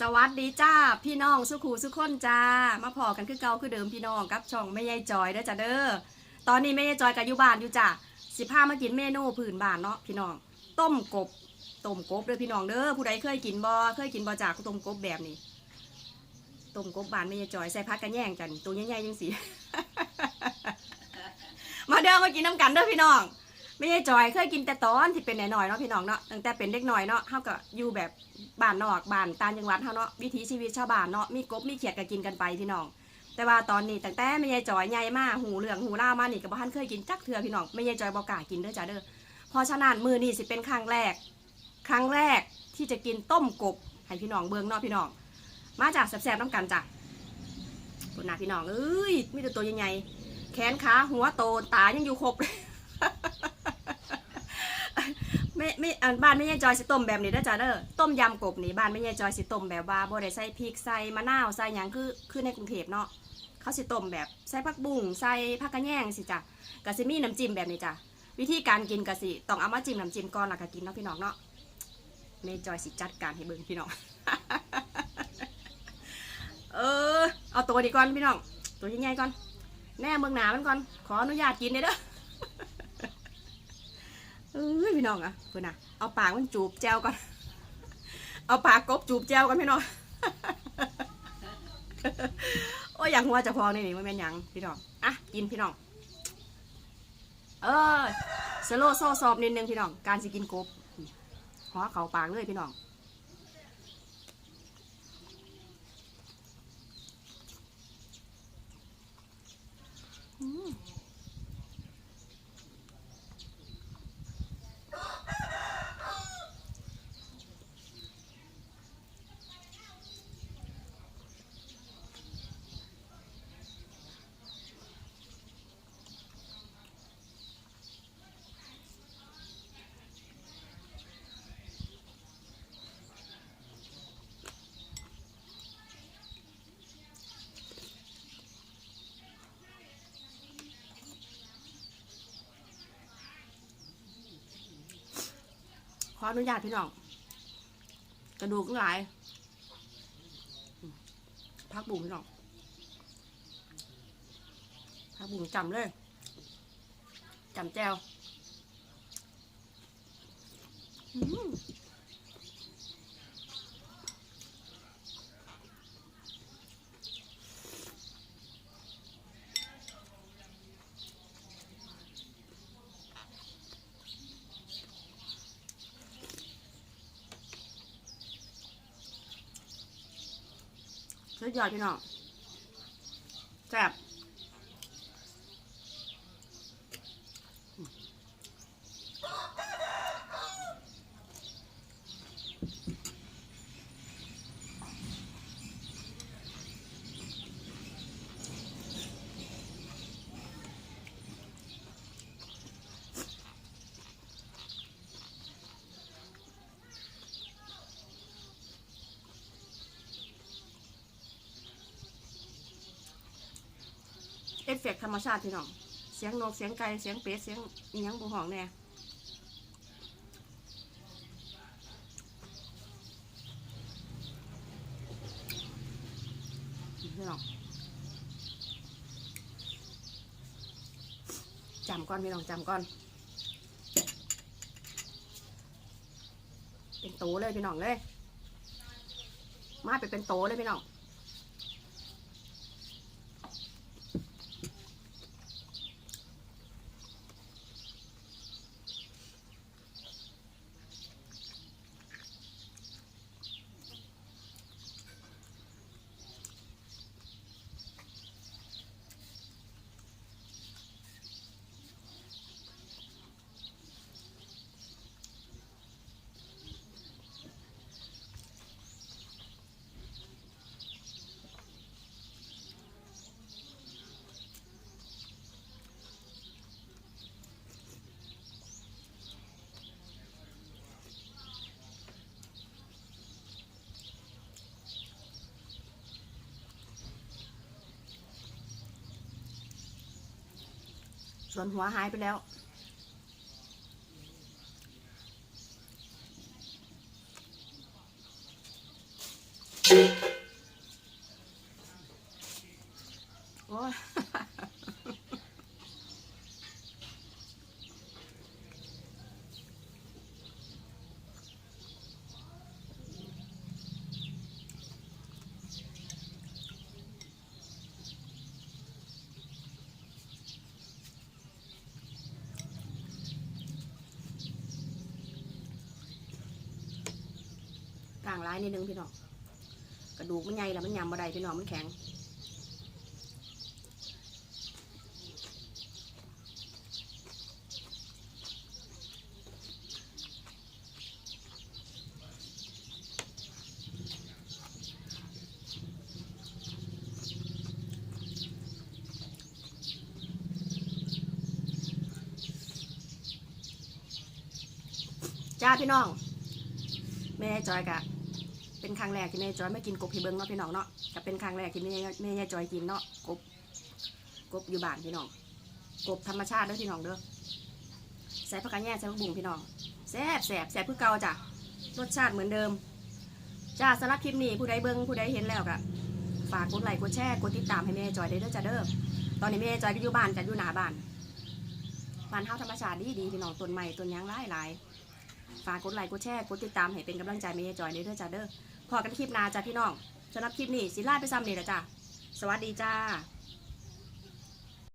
สวัสดีจ้าพี่น้องสุขูสุขคนจ้า มาพอกันคือเก่าคือเดิมพี่น้องกับช่องแม่ยายจอยเด้อจ้าเด้อตอนนี้แม่ยายจอยกับอยู่บ้านอยู่จ้าสิพามากินเมนูพื้นบ้านเนาะพี่น้อง ต้มกบต้มกบเด้อพี่น้องเด้อผู้ใดเคยกินบ่เคยกินบ่จากต้มกบแบบนี้ต้มกบบานแม่ยายจอยใส่พักกันแย่งกันตัวใหญ่ๆจังสิมาเด้อมากินน้ำกันเด้อพี่น้อง ไม่ใช่จอยเคยกินแต่ตอนที่เป็นหน่อยๆเนาะพี่น้องเนาะตั้งแต่เป็นเด็กหน่อยเนาะเฮาก็อยู่แบบบ้านนอกบ้านตางจังหวัดเฮาเนาะวิถีชีวิตชาวบ้านเนาะมีกบมีเขียดก็กินกันไปพี่น้อง แต่ว่าตอนนี้ตั้งแต่ไม่ใช่จอยใหญ่มากหูเหลืองหูล่ามานี่ก็บ่ทันเคยกินจักเทื่อพี่น้องไม่ใช่จอยบ่กล้ากินเด้อจ้าเด้อเพราะฉะนั้นมื้อนี้สิเป็นครั้งแรก ครั้งแรกที่จะกินต้มกบให้พี่น้องเบิ่งเนาะพี่น้อง มาจากแซ่บๆน้ำกันจ้ะคุณนาพี่น้องเอ้ยมีแต่ตัวใหญ่ๆแขนขาหัวโตตายังอยู่ครบเลย ไม่ไม่อันบ้านไม่ใช่จอยสิต้มแบบนี้นะจ๊ะเด้อต้มยำกบนี่บ้านไม่ใช่จอยสิต้มแบบว่าบ่ได้ใส่พริกใส่มะนาวใส่หยังคือคือในกรุงเทพเนาะเขาสิต้มแบบใส่ผักบุ้งใส่ผักกระแยงสิจ้ะกะสิมีน้ำจิ้มแบบนี้จ้ะวิธีการกินกะสิต้องเอามาจิ้มน้ำจิ้มก่อนแล้วก็กินเนาะพี่น้องเนาะแม่จอยสิจัดการให้เบิ่งพี่น้องเออเอาตัวดีก่อนพี่น้องตัวใหญ่ๆก่อนแน่เมืองหนามันก่อนขออนุญาตกินเด้อเอ้ย พี่น้องอะเพื่อนอะเอาปากมันจูบแจวก่อน เอาปากกบจูบแจวก่อนพี่น้องโอ้ยอยากหัวจะพองนี่นี่มันเป็นยังพี่น้องอะกินพี่น้อง เออสโลโซซอบนิดนึงพี่น้อง การสิกินกบหัวเขาปากเลยพี่น้อง อืม ข ออนุญาตพี่น้อง กระดูกหลาย พักบุ๋มพี่น้องพักบุ๋มจำเลยจำแจวอืม สุดยอดพี่น้องแซ่บอืม เอฟเฟกต์ธรรมชาติพี่น้อง เสียงนกเสียงไก่เสียงเป็ดเสียงอีหยังบูห้องแน่พี่น้องจำก่อนพี่น้องจำก่อน เป็นโตเลยพี่น้องเลย มาไปเป็นโตเลยพี่น้อง ส่วนหัวหายไปแล้วโางร้ายนิดนึงพี่น้องกระดูกมันใหญ่แล้วมันยำบ่ได้พี่น้องมันแข็งจ้าพี่น้อง แม่จอยกะ เป็นครั้งแรกที่แม่จอยไม่กินกบพี่เบิ้งเนาะพี่น้องเนาะจะเป็นครั้งแรกที่แม่แม่ยายจอยกินเนาะกบกบอยู่บ้านพี่น้องกบธรรมชาติเด้อพี่น้องเด้อใส่ผักกาดแย่ใส่ผักบุ้งพี่น้องแซ่บแซ่บแซ่บคือเก่าจ้ะรสชาติเหมือนเดิมจ้าสำหรับคลิปนี้ผู้ใดเบิ้งผู้ใดเห็นแล้วกะฝากกดไลค์กดแชร์กดติดตามให้แม่จอยได้เด้อจ้าเด้อตอนนี้แม่จอยก็อยู่บ้านกันอยู่หน้าบ้านบ้านเฮาธรรมชาติดีดีพี่น้องต้นไม้ต้นยางหลายหลายฝากกดไลค์กดแชร์กดติดตามให้เป็นกำลังใจแม่จอยได้เด้อจ้าเด้อ พอกันคลิปหนาจ้ะพี่น้องสำหรับคลิปนี้สิลาไปซ้ำนี่ละจ้ะสวัสดีจ้า